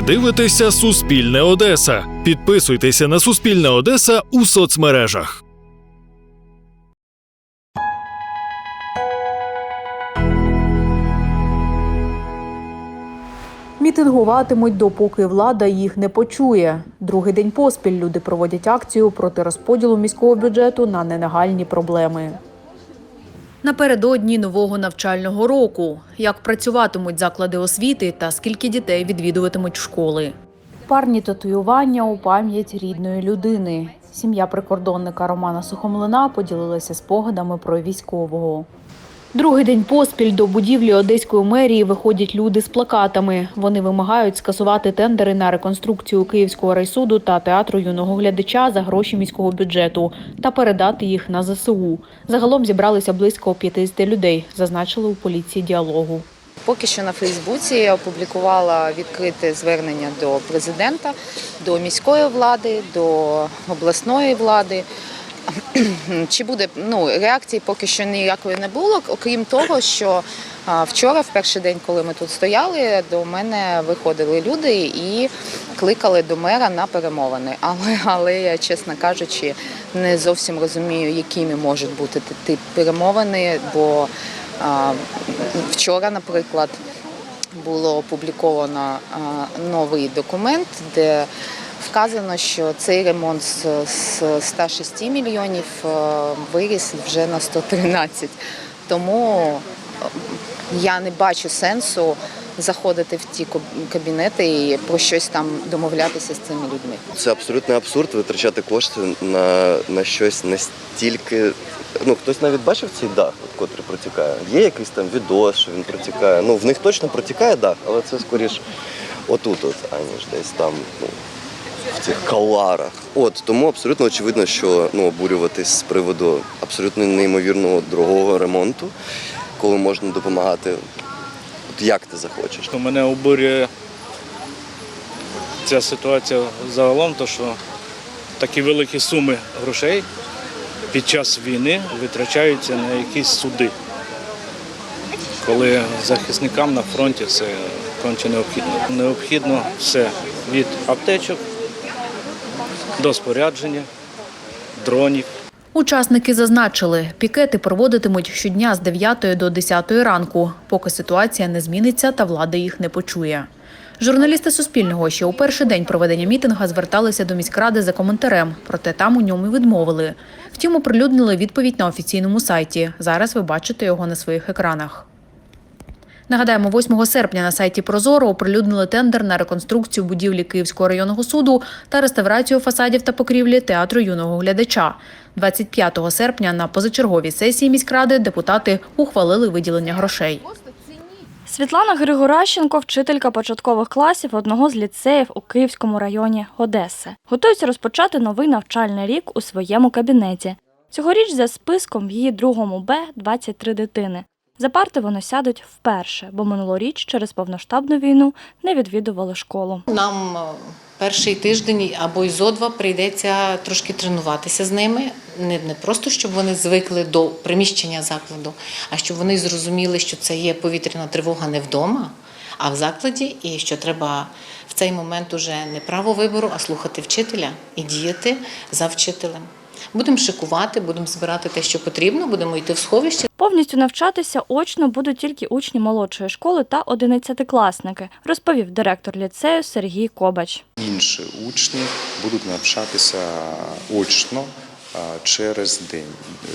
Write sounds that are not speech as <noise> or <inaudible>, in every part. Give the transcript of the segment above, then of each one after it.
Ви дивитеся Суспільне Одеса. Підписуйтеся на Суспільне Одеса у соцмережах. Мітингуватимуть, допоки влада їх не почує. Другий день поспіль люди проводять акцію проти розподілу міського бюджету на ненагальні проблеми. Напередодні нового навчального року. Як працюватимуть заклади освіти та скільки дітей відвідуватимуть школи. Парні татуювання у пам'ять рідної людини. Сім'я прикордонника Романа Сухомлина поділилася спогадами про військового. Другий день поспіль до будівлі Одеської мерії виходять люди з плакатами. Вони вимагають скасувати тендери на реконструкцію Київського райсуду та театру юного глядача за гроші міського бюджету та передати їх на ЗСУ. Загалом зібралися близько 50 людей, зазначили у поліції діалогу. Поки що на Фейсбуці я опублікувала відкрите звернення до президента, до міської влади, до обласної влади. <clears throat> Чи буде ну реакції поки що ніякої не було, окрім того, що вчора, в перший день, коли ми тут стояли, до мене виходили люди і кликали до мера на перемовини. <laughs> Але, але я, чесно кажучи, не зовсім розумію, якими можуть бути ті перемовини, бо а, вчора, наприклад, було опубліковано а, новий документ, де вказано, що цей ремонт з з 106 мільйонів е, виріс вже на 113. Тому е, я не бачу сенсу заходити в ті кабінети і про щось там домовлятися з цими людьми. Це абсолютний абсурд витрачати кошти на, на щось настільки. Ну, хтось навіть бачив цей дах, от, котрий протікає. Є якийсь там відос, що він протікає. Ну, в них точно протікає дах, але це скоріш отут, от, аніж десь там, ну, в цих каларах. От тому абсолютно очевидно, що ну, обурюватись з приводу абсолютно неймовірного дорогого ремонту, коли можна допомагати, от як ти захочеш. Що мене обурює ця ситуація загалом, то що такі великі суми грошей під час війни витрачаються на якісь суди. Коли захисникам на фронті це конче необхідно. Необхідно все від аптечок до спорядження, дронів. Учасники зазначили, пікети проводитимуть щодня з 9 до 10 ранку, поки ситуація не зміниться та влада їх не почує. Журналісти Суспільного ще у перший день проведення мітинга зверталися до міськради за коментарем, проте там у ньому відмовили. Втім, оприлюднили відповідь на офіційному сайті. Зараз ви бачите його на своїх екранах. Нагадаємо, 8 серпня на сайті Прозоро оприлюднили тендер на реконструкцію будівлі Київського районного суду та реставрацію фасадів та покрівлі театру юного глядача. 25 серпня на позачерговій сесії міськради депутати ухвалили виділення грошей. Світлана Григоращенко, вчителька початкових класів одного з ліцеїв у Київському районі Одеси. Готується розпочати новий навчальний рік у своєму кабінеті. Цьогоріч за списком в її другому Б 23 дитини. За парти вони сядуть вперше, бо минулоріч через повноштабну війну не відвідували школу. Нам е, перший тиждень або й зо два прийдеться трошки тренуватися з ними. Не, не просто щоб вони звикли до приміщення закладу, а щоб вони зрозуміли, що це є повітряна тривога не вдома, а в закладі, і що треба в цей момент уже не право вибору, а слухати вчителя і діяти за вчителем. Будемо шикувати, будемо збирати те, що потрібно, будемо йти в сховище. Повністю навчатися очно будуть тільки учні молодшої школи та одинадцятикласники, розповів директор ліцею Сергій Кобач. інші учні будуть навчатися очно через день.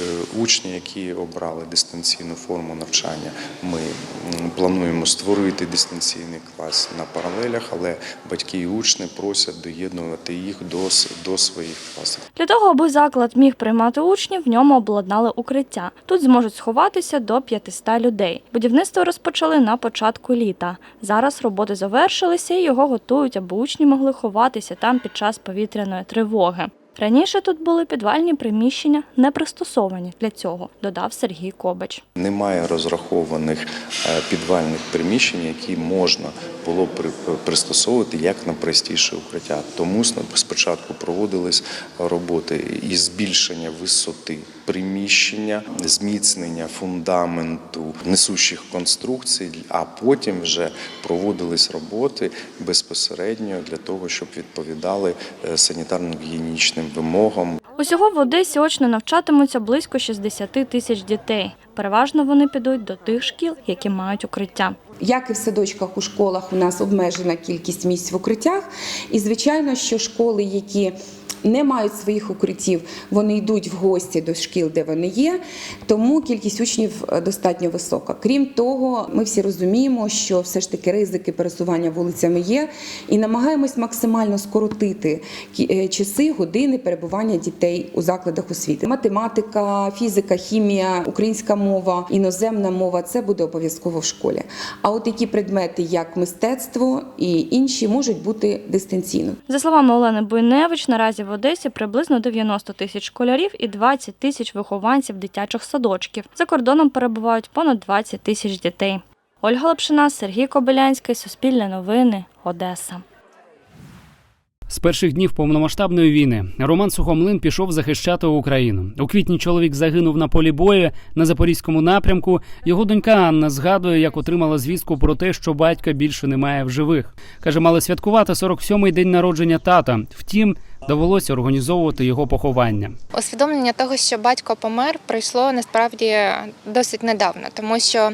Е, Учні, які обрали дистанційну форму навчання, ми плануємо створити дистанційний клас на паралелях, але батьки і учні просять доєднувати їх до, до своїх класів. Для того, аби заклад міг приймати учнів, в ньому обладнали укриття. Тут зможуть сховатися до 500 людей. Будівництво розпочали на початку літа. Зараз роботи завершилися і його готують, аби учні могли ховатися там під час повітряної тривоги. Раніше тут були підвальні приміщення, не пристосовані для цього, додав Сергій Кобач. Немає розрахованих е, підвальних приміщень, які можна було при- пристосовувати як на простіше укриття. Тому спочатку проводились роботи із збільшення висоти приміщення, зміцнення фундаменту несущих конструкцій, а потім вже проводились роботи безпосередньо для того, щоб відповідали е, санітарно-гігієнічним вимогам. Усього в Одесі очно навчатимуться близько 60 тисяч дітей. Переважно вони підуть до тих шкіл, які мають укриття. Як і в садочках у школах, у нас обмежена кількість місць в укриттях. І звичайно, що школи, які не мають своїх укриттів, вони йдуть в гості до шкіл, де вони є. Тому кількість учнів е, достатньо висока. Крім того, ми всі розуміємо, що все ж таки ризики пересування вулицями є, і намагаємось максимально скоротити е, часи, години перебування дітей у закладах освіти. Математика, фізика, хімія, українська мова, іноземна мова це буде обов'язково в школі. А от такі предмети, як мистецтво і інші, можуть бути дистанційно. За словами Олени Буйневич, наразі в Одесі приблизно 90 тисяч школярів і 20 тисяч вихованців дитячих садочків. За кордоном перебувають понад 20 тисяч дітей. Ольга Лапшина, Сергій Кобилянський, Суспільне новини, Одеса. З перших днів повномасштабної війни Роман Сухомлин пішов захищати Україну. У квітні чоловік загинув на полі бою на запорізькому напрямку. Його донька Анна згадує, як отримала звістку про те, що батька більше немає в живих. каже, мали святкувати 47-й день народження тата. Втім, довелося організовувати його поховання. Усвідомлення того, що батько помер, прийшло насправді досить недавно, тому що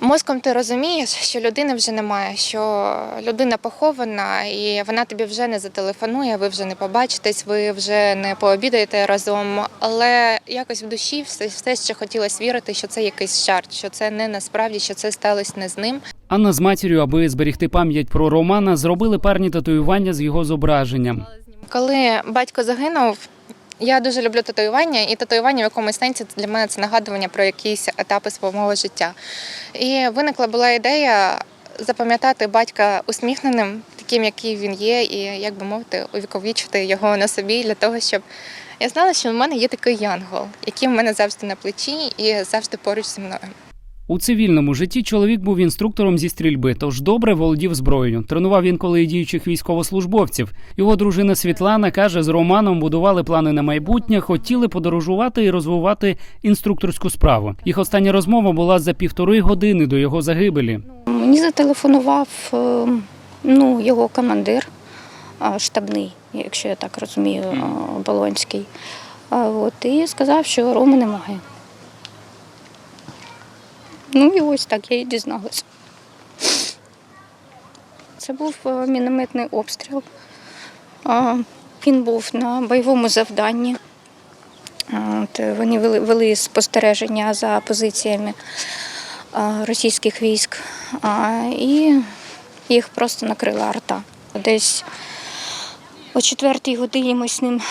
мозком ти розумієш, що людини вже немає, що людина похована, і вона тобі вже не зателефонує, ви вже не побачитесь, ви вже не пообідаєте разом. Але якось в душі все, все ще хотілося вірити, що це якийсь жарт, що це не насправді, що це сталося не з ним. Анна з матір'ю, аби зберегти пам'ять про Романа, зробили парні татуювання з його зображенням. Коли батько загинув, я дуже люблю татуювання, і татуювання в якомусь сенсі для мене це нагадування про якісь етапи свого життя. І виникла була ідея запам'ятати батька усміхненим, таким, який він є, і як би мовити, увіковічити його на собі для того, щоб я знала, що в мене є такий янгол, який в мене завжди на плечі і завжди поруч зі мною. У цивільному житті чоловік був інструктором зі стрільби, тож добре володів зброєю. Тренував інколи і діючих військовослужбовців. Його дружина Світлана каже, з Романом будували плани на майбутнє, хотіли подорожувати і розвивати інструкторську справу. Їх остання розмова була за півтори години до його загибелі. Мені зателефонував е, ну, його командир е, штабний, якщо я так розумію, е, Болонський. А, От, і сказав, що Роми немає. Ну і ось так я і дізналася. Це був е, мінометний обстріл. Він був на бойовому завданні. Е, вони вели, спостереження за позиціями російських військ, і їх просто накрила арта. Десь о четвертій годині ми з ним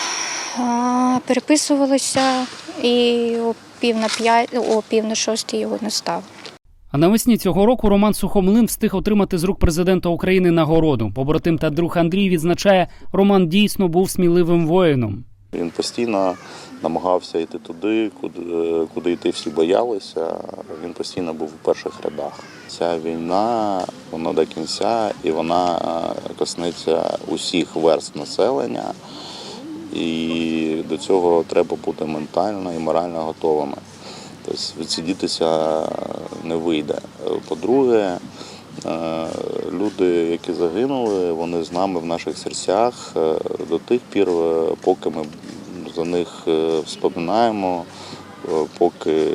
переписувалися, і пів на п'ять, о пів на шостій його не стало. А навесні цього року Роман Сухомлин встиг отримати з рук президента України нагороду. Побратим та друг Андрій відзначає, Роман дійсно був сміливим воїном. Він постійно намагався йти туди, куди, куди йти всі боялися. Він постійно був у перших рядах. Ця війна вона до кінця і вона е, коснеться усіх верств населення. І до цього треба бути ментально і морально готовими. Тобто відсидітися не вийде. По-друге, е, люди, які загинули, вони з нами в наших серцях е, до тих пір, е, поки ми за них вспоминаємо, поки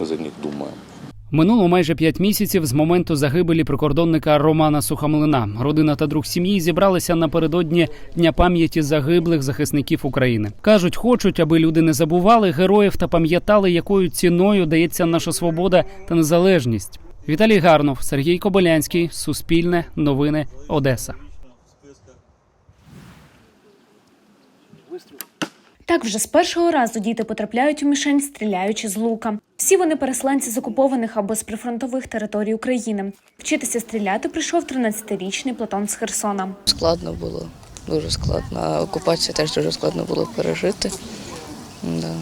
ми за них думаємо. Минуло майже п'ять місяців з моменту загибелі прикордонника Романа Сухомлина. Родина та друг сім'ї зібралися напередодні Дня пам'яті загиблих захисників України. кажуть, хочуть, аби люди не забували героїв та пам'ятали, якою ціною дається наша свобода та незалежність. Віталій Гарнов, Сергій Кобилянський, Суспільне, Новини, Одеса. Так вже з першого разу діти потрапляють у мішень, стріляючи з лука. Всі вони переселенці з окупованих або з прифронтових територій України. Вчитися стріляти прийшов 13-річний Платон з Херсона. Складно було, дуже складно. А окупацію теж дуже складно було пережити. Да.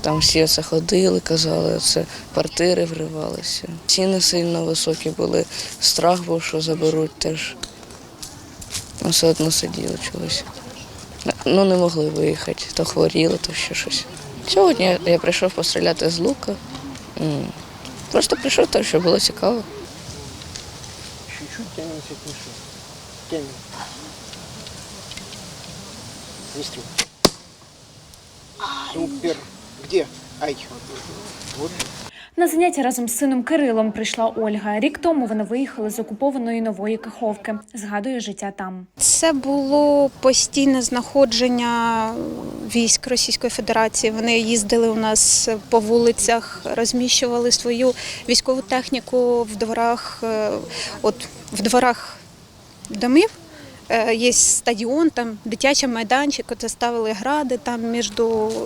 Там всі це ходили, казали, це квартири вривалися. Ціни сильно високі були, страх був, що заберуть теж. Все одно сиділи чогось. Ну, не могли виїхати, то хворіли, то ще щось. Сьогодні я- я прийшов постріляти з лука. М, Просто прийшов, тому що було цікаво. Чуть-чуть тянемся к миши. Тянем. Выстрел. Супер. Где? Ай. Вот. На заняття разом з сином Кирилом прийшла Ольга. Рік тому вони виїхали з окупованої нової Каховки. Згадує життя там. Це було постійне знаходження військ Російської Федерації. Вони їздили у нас по вулицях, розміщували свою військову техніку в дворах, е, от в дворах домів. Е, Є стадіон, там дитячий майданчик, от ставили гради там між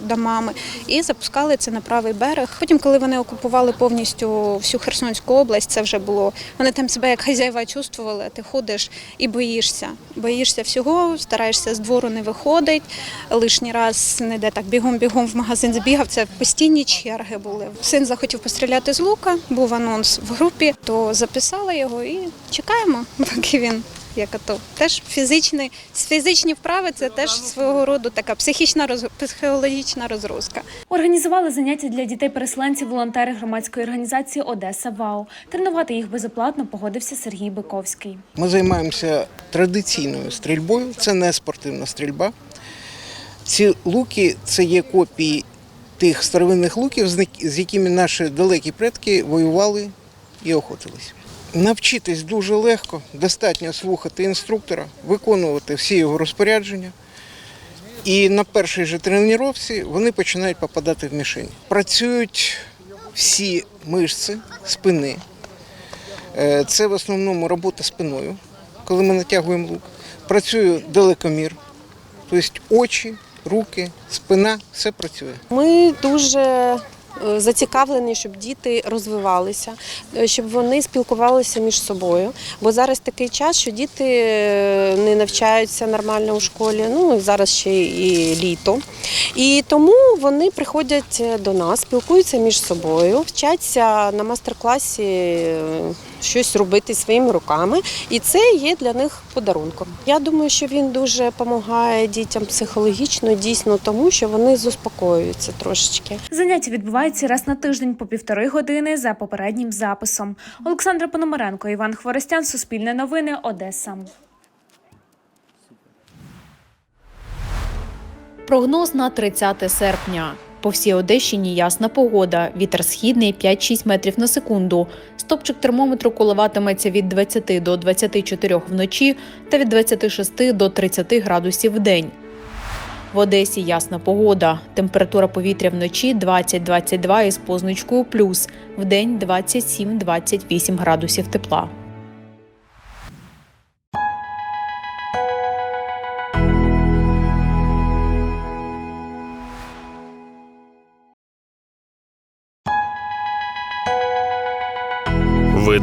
домами і запускали це на правий берег. Потім, коли вони окупували повністю всю Херсонську область, це вже було. Вони там себе як хазяїва чувствували, ти ходиш і боїшся. Боїшся всього, стараєшся з двору не виходить. Лишній раз не де так бігом-бігом в магазин забігав. Це постійні черги були. Син захотів постріляти з лука, був анонс в групі, то записали його і чекаємо, <laughs> поки він. Як ато теж фізичний, фізичні вправи це теж свого роду така психічна роз, психологічна розгрузка. Організували заняття для дітей-переселенців волонтери громадської організації Одеса ВАУ. Тренувати їх безоплатно погодився Сергій Биковський. Ми займаємося традиційною стрільбою. Це не спортивна стрільба. Ці луки це є копії тих старовинних луків, з якими наші далекі предки воювали і охотились. Навчитись дуже легко, достатньо слухати інструктора, виконувати всі його розпорядження. І на першій же тренувці вони починають попадати в мішень. Працюють всі мишці спини. Е, Це в основному робота спиною, коли ми натягуємо лук. Працює далекомір, тобто очі, руки, спина, все працює. Ми дуже е, зацікавлені, щоб діти розвивалися, е, щоб вони спілкувалися між собою. Бо зараз такий час, що діти е, не навчаються нормально у школі. Ну зараз ще і літо. І тому вони приходять до нас, спілкуються між собою, вчаться на мастер-класі щось робити своїми руками, і це є для них подарунком. Я думаю, що він дуже допомагає дітям психологічно, дійсно тому, що вони заспокоюються трошечки. Заняття відбуваються раз на тиждень по півтори години за попереднім записом. Олександра Пономаренко, Іван Хворостян, Суспільне новини, Одеса. Прогноз на 30 серпня. По всій Одещині ясна погода. Вітер східний 5-6 метрів на секунду. Стопчик термометру коливатиметься від 20 до 24 вночі та від 26 до 30 градусів в день. В Одесі ясна погода. Температура повітря вночі 20-22 із позначкою плюс. В день 27-28 градусів тепла.